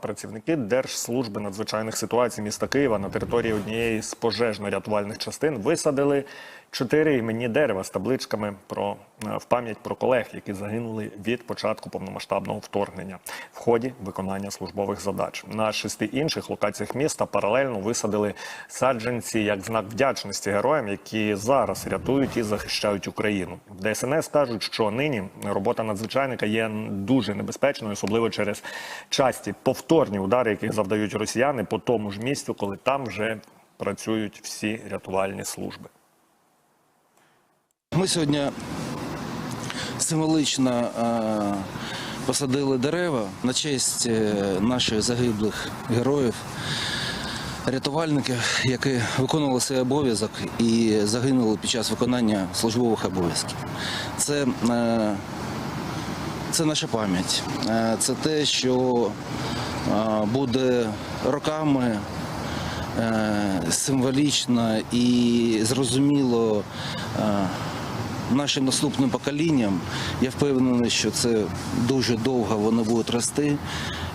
працівники Держслужби надзвичайних ситуацій міста Києва на території однієї з пожежно-рятувальних частин висадили чотири іменні дерева з табличками про е, в пам'ять про колег, які загинули від початку повномасштабного вторгнення в ході виконання службових задач. На шести інших локаціях міста паралельно висадили саджанці як знак вдячності героям, які зараз рятують і захищають Україну. ДСНС кажуть, що нині робота надзвичайника є дуже небезпечною, особливо через часті повторні удари, яких завдають росіяни по тому ж місцю, коли там вже працюють всі рятувальні служби. Ми сьогодні символічно е, посадили дерева на честь е, наших загиблих героїв, рятувальників, які виконували свій обов'язок і загинули під час виконання службових обов'язків. Це, е, це наша пам'ять, це те, що буде роками символічно і зрозуміло нашим наступним поколінням. Я впевнений, що це дуже довго вони будуть рости,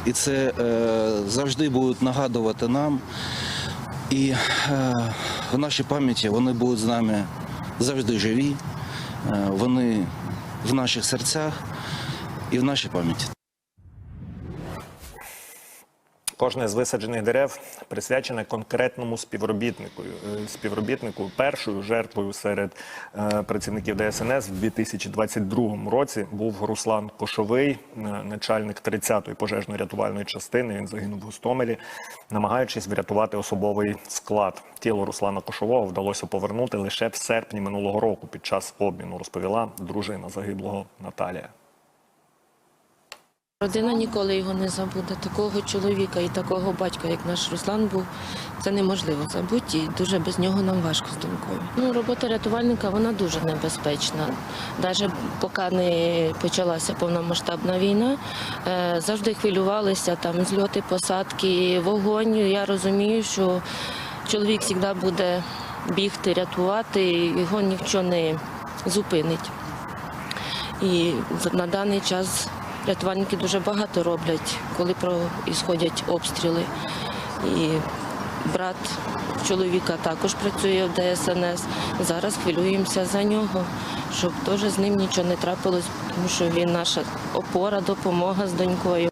і це е, завжди будуть нагадувати нам. І е, в нашій пам'яті вони будуть з нами завжди живі, е, вони в наших серцях і в нашій пам'яті. Кожне з висаджених дерев присвячене конкретному співробітнику. Е, Співробітнику першою жертвою серед е, працівників ДСНС в 2022 році був Руслан Кошовий, е, начальник 30-ї пожежно-рятувальної частини. Він загинув в Гостомелі, намагаючись врятувати особовий склад. Тіло Руслана Кошового вдалося повернути лише в серпні минулого року під час обміну, розповіла дружина загиблого Наталія. Родина ніколи його не забуде. Такого чоловіка і такого батька, як наш Руслан був, це неможливо забути, і дуже без нього нам важко з донькою. Ну, робота рятувальника вона дуже небезпечна. Навіть поки не почалася повномасштабна війна, е, завжди хвилювалися там зльоти, посадки, вогонь. Я розумію, що чоловік завжди буде бігти, рятувати, його ніхто не зупинить. І на даний час рятувальники дуже багато роблять, коли проїсходять обстріли. І брат чоловіка також працює в ДСНС. Зараз хвилюємося за нього, щоб теж з ним нічого не трапилось, тому що він наша опора, допомога з донькою.